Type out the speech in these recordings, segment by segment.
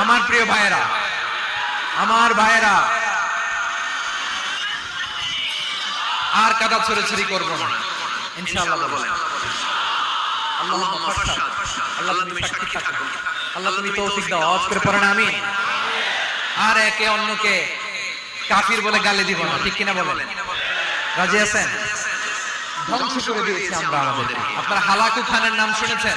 আমার প্রিয় ভাইয়েরা, আমার ভাইয়েরা, আর কাদা ছড়াছড়ি করব না। ইনশাআল্লাহ আল্লাহুম্মা ফাশহাদ। আল্লাহ তুমি সাক্ষী থাকো। আল্লাহ তুমি তৌফিক দাও। আওয়াজ করে পড়েন, আমিন। আর একে অন্যকে কাফির বলে গালি দিব না, ঠিক কিনা বলেন? রাজি আছেন? ধ্বংস করে দিয়েছি আমরা আমাদের আপনারা হালাকু খানের নাম শুনেছেন?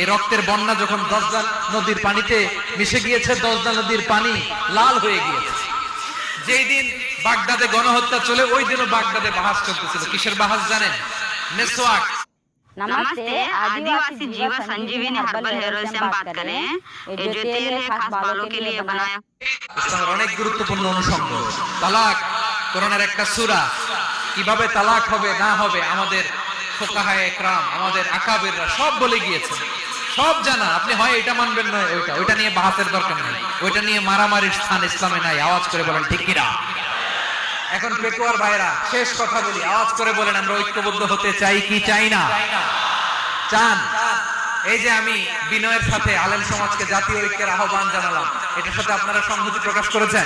এই রক্তের বন্যা যখন দজদা নদীর পানিতে মিশে গিয়েছে দজদা নদীর পানি লাল হয়ে গিয়েছে যেই দিন বাগদাদে গণহত্যা চলে ওই দিনও বাগদাদে বাহাস চলতেছিল কিসের বাহাস জানেন মেসোয়াক नमस्ते आदिवासी जीवा संजीवनी हर्बल हेयर ऑयल से हम बात कर रहे हैं ये जो तेल है खास बालों के लिए बनाया ইসলামের অনেক গুরুত্বপূর্ণ অনুষঙ্গ তালাক কোরআনের একটা সূরা কিভাবে তালাক হবে না হবে আমাদের আমাদের আকাবেররা সব বলে গিয়েছে। সব জানা, আপনি হয় এটা মানবেন না ওইটা। ওইটা নিয়ে বাহাতের দরকার ওইটা নিয়ে মারামারির স্থান ইসলামে নাই। আওয়াজ করে বলেন, ঠিক এখন পেকুয়ার ভাইরা শেষ কথা বলি, আওয়াজ করে বলেন, আমরা ঐক্যবদ্ধ হতে চাই কি চাই না? চান। এই যে আমি বিনয়ের সাথে আলেম সমাজকে জাতীয় ঐক্যের আহ্বান জানালাম, এটার সাথে আপনারা সংহতি প্রকাশ করেছেন?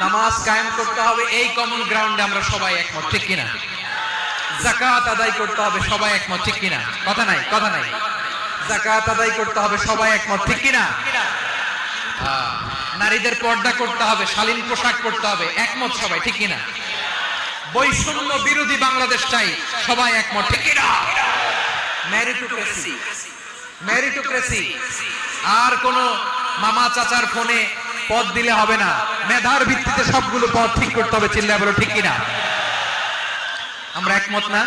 নামাজ কায়েম করতে হবে এই কমন গ্রাউন্ডে আমরা সবাই একমত ঠিক কিনা? জাকাত আদায় করতে হবে সবাই একমত ঠিক কিনা? কথা নাই কথা নাই। জাকাত আদায় করতে হবে সবাই একমত ঠিক কিনা? আহ, নারীদের পর্দা করতে হবে শালীন পোশাক করতে হবে একমত সবাই ঠিক কিনা? বৈষম্য বিরোধী বাংলাদেশ চাই সবাই একমত ঠিক কিনা? ম্যারিটোক্রেসি ম্যারিটোক্রেসি আর কোন মামা চাচার ফোনে পদ দিলে হবে না। মেধার ভিত্তিতে সবগুলো পদ ঠিক করতে হবে চিল্লা বলো, ঠিক কিনা? আমরা একমত না?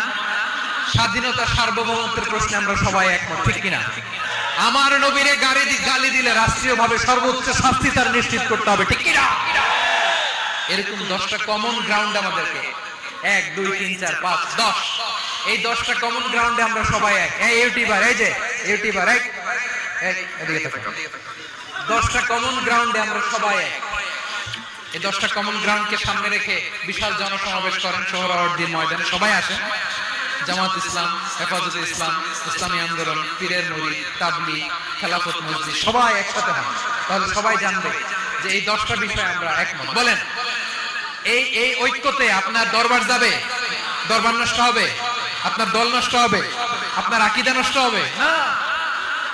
স্বাধীনতা সার্বভৌমত্বের প্রশ্নে আমরা সবাই একমত, ঠিক কিনা? আমার নবীরে গাড়ি গালি দিলে রাষ্ট্রীয়ভাবে সর্বোচ্চ শাস্তি তার নিশ্চিত করতে হবে, ঠিক কিনা? এরকম দশটা কমন গ্রাউন্ড আমাদেরকে। এক, দুই, তিন, চার, পাঁচ, দশ। এই দশটা কমন গ্রাউন্ডে আমরা সবাই এক। এই ইউটিউবার, এই যে, ইউটিউবার, এক। এদিকে তাকাও। দশটা কমন গ্রাউন্ডে আমরা সবাই এই দশটা কমন গ্রাউন্ডকে সামনে রেখে বিশাল জনসমাবেশ করেন সোহরাওয়ার্দীর ময়দানে। সবাই আসেন। জামাত ইসলাম, হেফাজতে ইসলাম, ইসলামী আন্দোলন, পীরের মুড়ি তাবলি, খেলাফত মসজিদ, সবাই একসাথে হন। তাহলে সবাই জানবে যে এই দশটা বিষয়ে আমরা একমত। বলেন, এই এই ঐক্যতে আপনার দরবার যাবে, দরবার নষ্ট হবে, আপনার দল নষ্ট হবে, আপনার আকিদা নষ্ট হবে, না?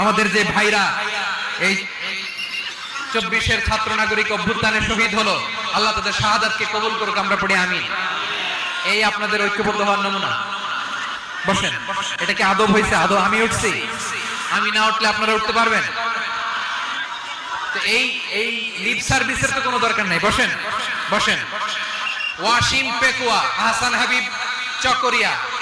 আমাদের যে ভাইরা, এই চব্বিশের ছাত্র নাগরিক অভ্যুত্থানে শহীদ হলো। আল্লাহ তাদের শাহাদাতকে কবুল করুক, আমরা পড়ি আমি এই আপনাদের ঐক্যবদ্ধ হওয়ার নমুনা। বসেন, এটা কি আদব হয়েছে আদব আমি উঠছি। আমি না উঠলে আপনারা উঠতে পারবেন? এই এই লিপ সার্ভিসের তো কোনো দরকার নাই। বসেন বসেন। ওয়াসিম পেকুয়া, আহসান হাবিব চকরিয়া।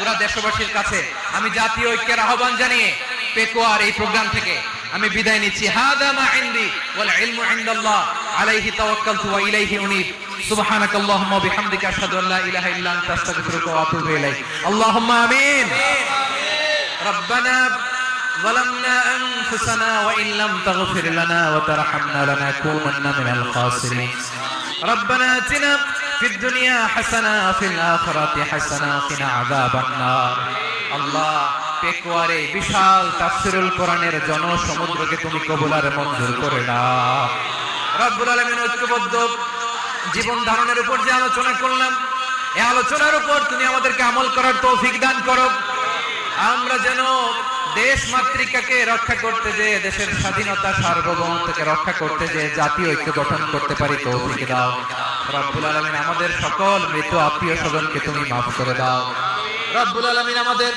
পুরা দেশবাসীর কাছে আমি জাতীয় ঐক্যের আহ্বান জানিয়ে পেকোয়ার এই প্রোগ্রাম থেকে আমি বিদায় নিচ্ছি হাদা মা ইনদি ওয়াল ইলমু ইনদাল্লাহ আলাইহি তাওয়াক্কালতু ওয়া ইলাইহি উনীব সুবহানাক আল্লাহুম্মা ওয়া বিহামদিকা আশহাদু আল্লা ইলাহা ইল্লা আনতা আস্তাগফিরুকা ওয়া আতুবু ইলাইক আল্লাহুম্মা আমিন ربنا ظلمنا أنفسنا وإن لم تغفر لنا وترحمنا لنكونن من الخاسرين ربنا آتنا ফিদ দুনিয়া হাসানা, ফিল আখিরাতি হাসানা, কিনা আযাবান নার আল্লাহ, পেকুয়ার বিশাল তাফসিরুল কোরআনের জনসমুদ্রকে তুমি কবুলার মঞ্জুর করে নাও। রব্বুল আলামিন ঐক্যবদ্ধ। জীবন ধারণের উপর যে আলোচনা করলাম এই আলোচনার উপর তুমি আমাদেরকে আমল করার তৌফিক দান করো। আমরা যেন দেশ মাতৃকাকে রক্ষা করতে যে দেশের স্বাধীনতা সার্বভৌমত্বকে রক্ষা করতে যে জাতীয় ঐক্য গঠন করতে পারি, তৌফিক দাও। রব্বুল আলামিন আমাদের সকল মৃত আত্মীয় স্বজনকে তুমি মাফ করে দাও। রব্বুল আলামিন আমাদের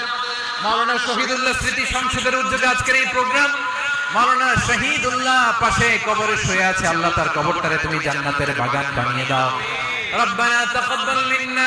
মাওলানা শহীদুল্লাহ স্মৃতি সংসদের উদ্যোগে আজকের এই প্রোগ্রাম, মাওলানা শহীদুল্লাহ পাশে কবরে শুয়ে আছে, আল্লাহ তার কবরটারে তুমি জান্নাতের বাগান বানিয়ে দাও। রব্বানা তাকাব্বাল মিন্না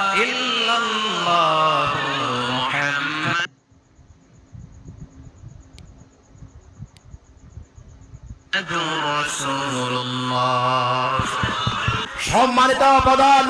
সম্মানিত প্রধান